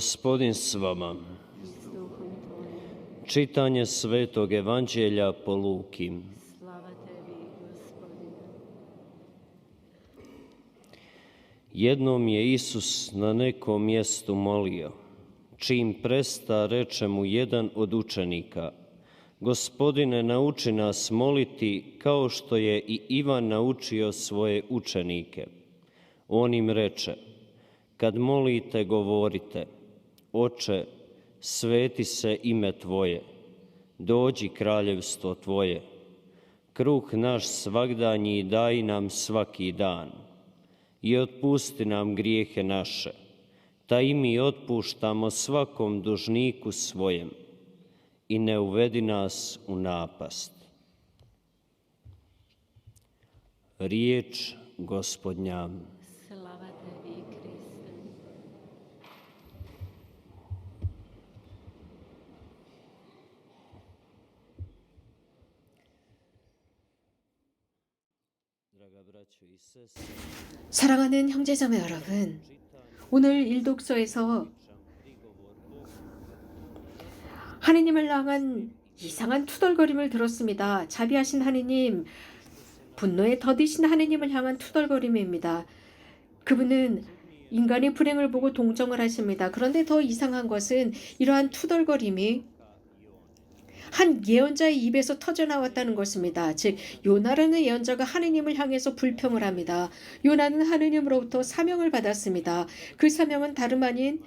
Gospodin s vama. Čitanje Svetog Evanđelja po Luki. Slava tebi, Gospodine. Jednom je Isus na nekom mjestu molio. Čim presta, reče mu jedan od učenika, Gospodine, nauči nas moliti kao što je i Ivan naučio svoje učenike. On im reče, kad molite, govorite, Oče, sveti se ime Tvoje, dođi kraljevstvo Tvoje, kruh naš svagdanji daj nam svaki dan i otpusti nam grijehe naše, ta i mi otpuštamo svakom dužniku svojem i ne uvedi nas u napast. Riječ gospodnja. 사랑하는 형제자매 여러분, 오늘 일독서에서 하느님을 향한 이상한 투덜거림을 들었습니다. 자비하신 하느님, 분노에 더디신 하느님을 향한 투덜거림입니다. 그분은 인간의 불행을 보고 동정을 하십니다. 그런데 더 이상한 것은 이러한 투덜거림이 한 예언자의 입에서 터져 나왔다는 것입니다. 즉 요나라는 예언자가 하느님을 향해서 불평을 합니다. 요나는 하느님으로부터 사명을 받았습니다. 그 사명은 다름 아닌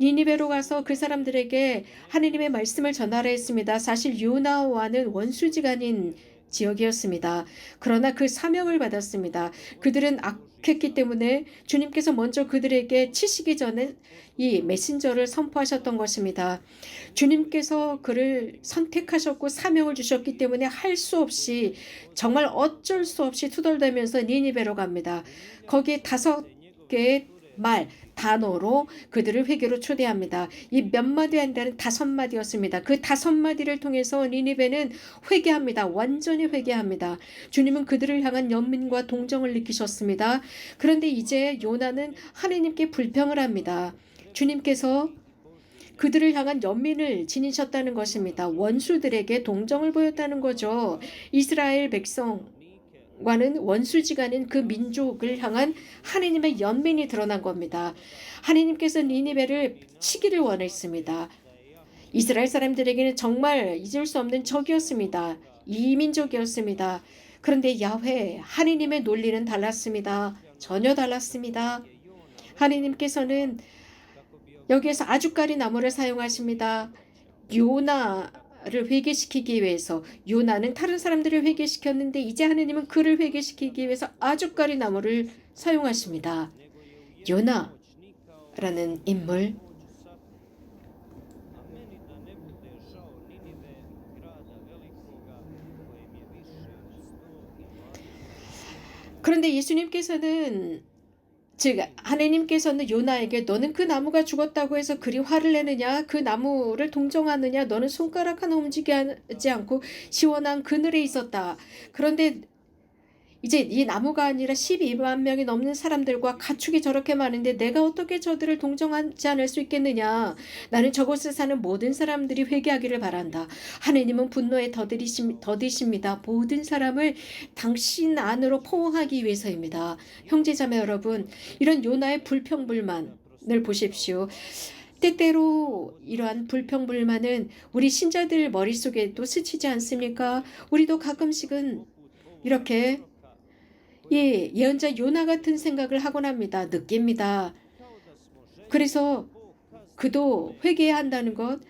니니베로 가서 그 사람들에게 하느님의 말씀을 전하라 했습니다. 사실 요나와는 원수지간인 지역이었습니다. 그러나 그 사명을 받았습니다. 그들은 악했기 때문에 주님께서 먼저 그들에게 치시기 전에 이 메신저를 선포하셨던 것입니다. 주님께서 그를 선택하셨고 사명을 주셨기 때문에 할 수 없이 정말 어쩔 수 없이 투덜대면서 니니베로 갑니다. 거기에 다섯 개의 말 단어로 그들을 회개로 초대합니다. 이 몇 마디 한다는 다섯 마디였습니다. 그 다섯 마디를 통해서 니니베는 회개합니다. 완전히 회개합니다. 주님은 그들을 향한 연민과 동정을 느끼셨습니다. 그런데 이제 요나는 하나님께 불평을 합니다. 주님께서 그들을 향한 연민을 지니셨다는 것입니다. 원수들에게 동정을 보였다는 거죠. 이스라엘 백성 과는 원수지간인 그 민족을 향한 하느님의 연민이 드러난 겁니다. 하느님께서 니니베를 치기를 원했습니다. 이스라엘 사람들에게는 정말 잊을 수 없는 적이었습니다. 이민족이었습니다. 그런데 야훼 하느님의 논리는 달랐습니다. 전혀 달랐습니다. 하느님께서는 여기에서 아주까리 나무를 사용하십니다. 요나 를 회개시키기 위해서 요나는 다른 사람들을 회개시켰는데 이제 하느님은 그를 회개시키기 위해서 아주까리 나무를 사용하십니다. 요나라는 인물 a meni da ne bude žao Ninive, grada velikoga, kojem je više od 120 그런데 예수님께서는 즉 하나님께서는 요나에게 너는 그 나무가 죽었다고 해서 그리 화를 내느냐? 그 나무를 동정하느냐? 너는 손가락 하나 움직이지 않고 시원한 그늘에 있었다. 그런데 이제 이 나무가 아니라 12만 명이 넘는 사람들과 가축이 저렇게 많은데 내가 어떻게 저들을 동정하지 않을 수 있겠느냐. 나는 저곳에 사는 모든 사람들이 회개하기를 바란다. 하느님은 분노에 더디심, 더디십니다. 모든 사람을 당신 안으로 포옹하기 위해서입니다. 형제자매 여러분, 이런 요나의 불평불만을 보십시오. 때때로 이러한 불평불만은 우리 신자들 머릿속에도 스치지 않습니까? 우리도 가끔씩은 이렇게 예, 예언자 요나 같은 생각을 하곤 합니다. 느낍니다. 그래서 그도 회개해야 한다는 것,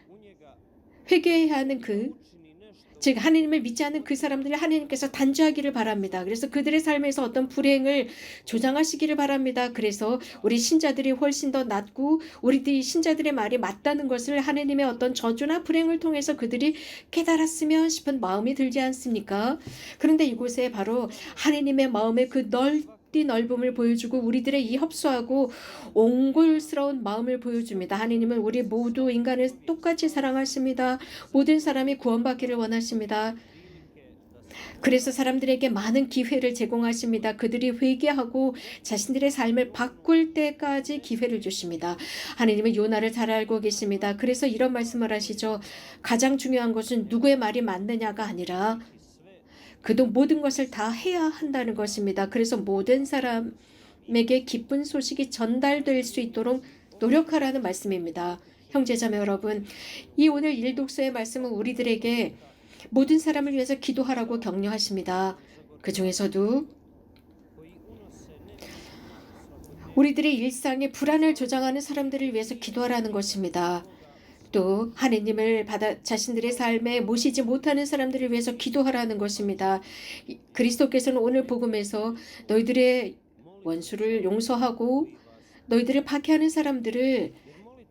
회개해야 하는 그, 즉 하나님을 믿지 않는 그 사람들을 하나님께서 단죄하기를 바랍니다. 그래서 그들의 삶에서 어떤 불행을 조장하시기를 바랍니다. 그래서 우리 신자들이 훨씬 더 낫고 우리들이 신자들의 말이 맞다는 것을 하나님의 어떤 저주나 불행을 통해서 그들이 깨달았으면 싶은 마음이 들지 않습니까? 그런데 이곳에 바로 하나님의 마음의 그 넓 디 넓음을 보여주고 우리들의 이 협소하고 옹골스러운 마음을 보여줍니다. 하나님은 우리 모두 인간을 똑같이 사랑하십니다. 모든 사람이 구원받기를 원하십니다. 그래서 사람들에게 많은 기회를 제공하십니다. 그들이 회개하고 자신들의 삶을 바꿀 때까지 기회를 주십니다. 하나님은 요나를 잘 알고 계십니다. 그래서 이런 말씀을 하시죠. 가장 중요한 것은 누구의 말이 맞느냐가 아니라 그도 모든 것을 다 해야 한다는 것입니다. 그래서 모든 사람에게 기쁜 소식이 전달될 수 있도록 노력하라는 말씀입니다. 형제자매 여러분, 이 오늘 일독서의 말씀은 우리들에게 모든 사람을 위해서 기도하라고 격려하십니다. 그 중에서도 우리들의 일상에 불안을 조장하는 사람들을 위해서 기도하라는 것입니다. 또 하느님을 받아 자신들의 삶에 모시지 못하는 사람들을 위해서 기도하라는 것입니다. 이- 그리스도께서는 오늘 복음에서 너희들의 원수를 용서하고 너희들을 박해하는 사람들을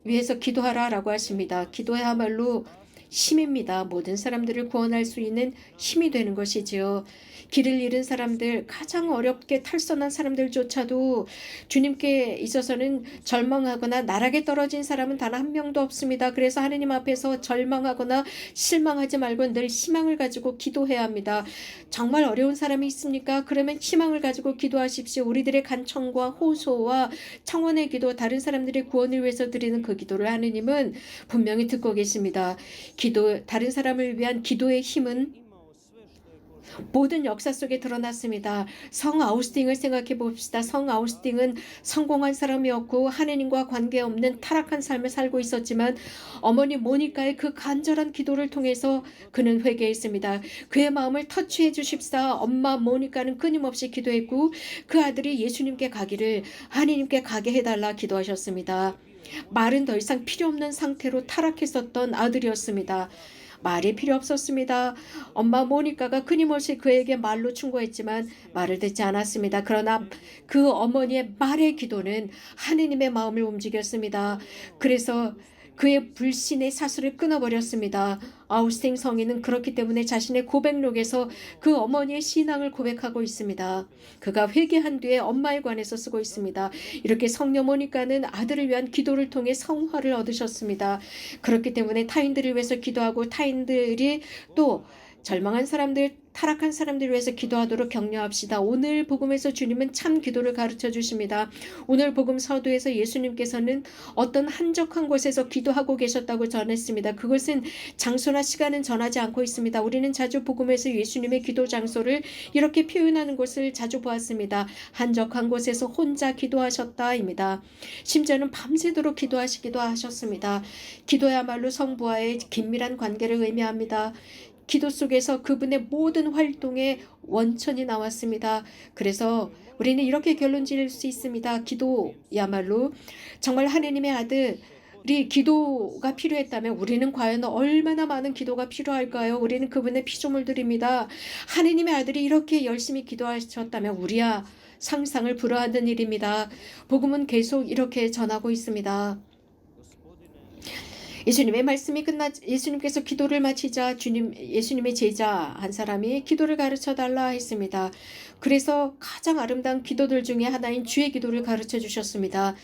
위해서 기도하라라고 하십니다. 기도야말로 힘입니다. 모든 사람들을 구원할 수 있는 힘이 되는 것이지요. 길을 잃은 사람들, 가장 어렵게 탈선한 사람들조차도 주님께 있어서는 절망하거나 나락에 떨어진 사람은 단 한 명도 없습니다. 그래서 하느님 앞에서 절망하거나 실망하지 말고 늘 희망을 가지고 기도해야 합니다. 정말 어려운 사람이 있습니까? 그러면 희망을 가지고 기도하십시오. 우리들의 간청과 호소와 청원의 기도, 다른 사람들의 구원을 위해서 드리는 그 기도를 하느님은 분명히 듣고 계십니다. 기도, 다른 사람을 위한 기도의 힘은 모든 역사 속에 드러났습니다. 성 아우스팅을 생각해 봅시다. 성 아우스팅은 성공한 사람이었고 하느님과 관계없는 타락한 삶을 살고 있었지만 어머니 모니카의 그 간절한 기도를 통해서 그는 회개했습니다. 그의 마음을 터치해 주십사. 엄마 모니카는 끊임없이 기도했고 그 아들이 예수님께 가기를 하느님께 가게 해달라 기도하셨습니다. 말은 더 이상 필요 없는 상태로 타락했었던 아들이었습니다. 말이 필요 없었습니다. 엄마 모니카가 끊임없이 그에게 말로 충고했지만 말을 듣지 않았습니다. 그러나 그 어머니의 말의 기도는 하느님의 마음을 움직였습니다. 그래서 그의 불신의 사슬을 끊어버렸습니다. 아우스팅 성인은 그렇기 때문에 자신의 고백록에서 그 어머니의 신앙을 고백하고 있습니다. 그가 회개한 뒤에 엄마에 관해서 쓰고 있습니다. 이렇게 성녀 모니카는 아들을 위한 기도를 통해 성화를 얻으셨습니다. 그렇기 때문에 타인들을 위해서 기도하고 타인들이 또 절망한 사람들, 타락한 사람들을 위해서 기도하도록 격려합시다. 오늘 복음에서 주님은 참 기도를 가르쳐 주십니다. 오늘 복음 서두에서 예수님께서는 어떤 한적한 곳에서 기도하고 계셨다고 전했습니다. 그것은 장소나 시간은 전하지 않고 있습니다. 우리는 자주 복음에서 예수님의 기도 장소를 이렇게 표현하는 것을 자주 보았습니다. 한적한 곳에서 혼자 기도하셨다입니다. 심지어는 밤새도록 기도하시기도 하셨습니다. 기도야말로 성부와의 긴밀한 관계를 의미합니다. 기도 속에서 그분의 모든 활동의 원천이 나왔습니다. 그래서 우리는 이렇게 결론 지을 수 있습니다. 기도야말로 정말 하느님의 아들 우리 기도가 필요했다면 우리는 과연 얼마나 많은 기도가 필요할까요? 우리는 그분의 피조물들입니다. 하느님의 아들이 이렇게 열심히 기도하셨다면 우리야 상상을 불허하는 일입니다. 복음은 계속 이렇게 전하고 있습니다. 예수님의 말씀이 끝나 예수님께서 기도를 마치자 주님 예수님의 제자 한 사람이 기도를 가르쳐 달라 했습니다. 그래서 가장 아름다운 기도들 중에 하나인 주의 기도를 가르쳐 주셨습니다.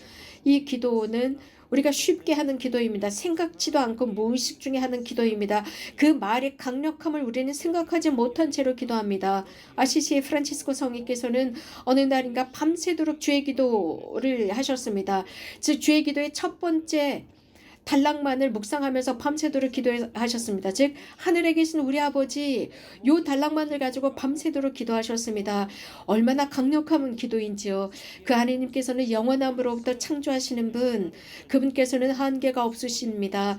이 기도는 우리가 쉽게 하는 기도입니다. 생각지도 않고 무의식 중에 하는 기도입니다. 그 말의 강력함을 우리는 생각하지 못한 채로 기도합니다. 아시시의 프란치스코 성인께서는 어느 날인가 밤새도록 주의 기도를 하셨습니다. 즉 주의 기도의 첫 번째 단락만을 묵상하면서 밤새도록 기도하셨습니다. 즉 하늘에 계신 우리 아버지 요 단락만을 가지고 밤새도록 기도하셨습니다. 얼마나 강력한 기도인지요. 그 하나님께서는 영원함으로부터 창조하시는 분, 그분께서는 한계가 없으십니다.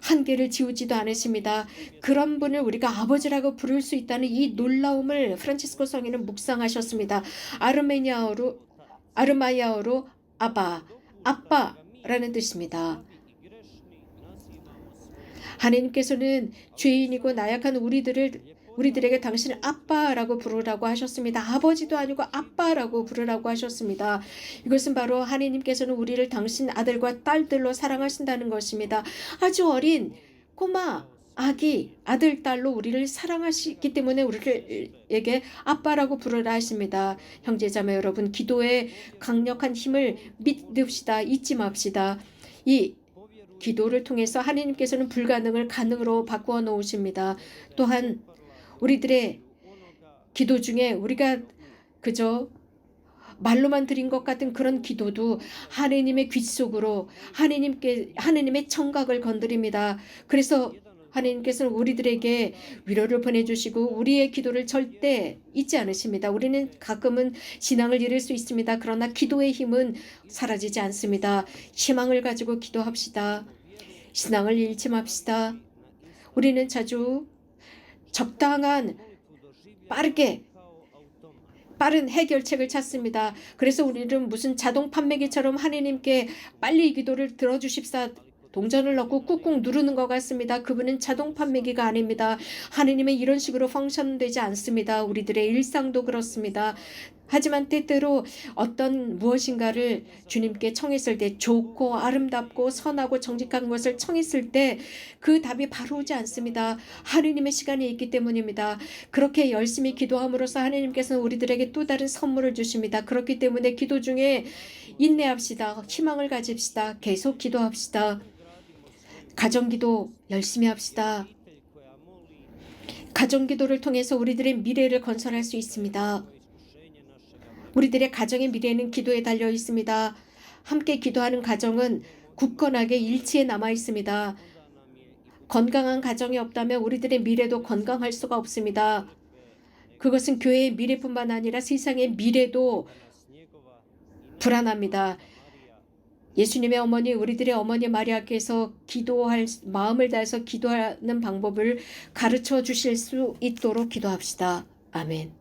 한계를 지우지도 않으십니다. 그런 분을 우리가 아버지라고 부를 수 있다는 이 놀라움을 프란치스코 성인은 묵상하셨습니다. 아르메니아어로 아르마이아어로 아바, 아빠라는 뜻입니다. 하나님께서는 죄인이고 나약한 우리들을 우리들에게 당신을 아빠라고 부르라고 하셨습니다. 아버지도 아니고 아빠라고 부르라고 하셨습니다. 이것은 바로 하나님께서는 우리를 당신 아들과 딸들로 사랑하신다는 것입니다. 아주 어린 꼬마 아기 아들 딸로 우리를 사랑하시기 때문에 우리에게 아빠라고 부르라 하십니다. 형제자매 여러분 기도의 강력한 힘을 믿읍시다. 잊지 맙시다. 이 기도를 통해서 하나님께서는 불가능을 가능으로 바꾸어 놓으십니다. 또한 우리들의 기도 중에 우리가 그저 말로만 드린 것 같은 그런 기도도 하느님의 귀 속으로 하느님께 하느님의 청각을 건드립니다. 그래서 하느님께서는 우리들에게 위로를 보내주시고 우리의 기도를 절대 잊지 않으십니다. 우리는 가끔은 신앙을 잃을 수 있습니다. 그러나 기도의 힘은 사라지지 않습니다. 희망을 가지고 기도합시다. 신앙을 잃지 맙시다. 우리는 자주 적당한 빠르게 빠른 해결책을 찾습니다. 그래서 우리는 무슨 자동 판매기처럼 하느님께 빨리 이 기도를 들어주십사 동전을 넣고 꾹꾹 누르는 것 같습니다. 그분은 자동 판매기가 아닙니다. 하느님은 이런 식으로 펑션 되지 않습니다. 우리들의 일상도 그렇습니다. 하지만 때때로 어떤 무엇인가를 주님께 청했을 때 좋고 아름답고 선하고 정직한 것을 청했을 때 그 답이 바로 오지 않습니다. 하느님의 시간이 있기 때문입니다. 그렇게 열심히 기도함으로써 하느님께서는 우리들에게 또 다른 선물을 주십니다. 그렇기 때문에 기도 중에 인내합시다. 희망을 가집시다. 계속 기도합시다. 가정기도 열심히 합시다. 가정기도를 통해서 우리들의 미래를 건설할 수 있습니다. 우리들의 가정의 미래는 기도에 달려 있습니다. 함께 기도하는 가정은 굳건하게 일치에 남아 있습니다. 건강한 가정이 없다면 우리들의 미래도 건강할 수가 없습니다. 그것은 교회의 미래뿐만 아니라 세상의 미래도 불안합니다. 예수님의 어머니, 우리들의 어머니 마리아께서 기도할 마음을 다해서 기도하는 방법을 가르쳐 주실 수 있도록 기도합시다. 아멘.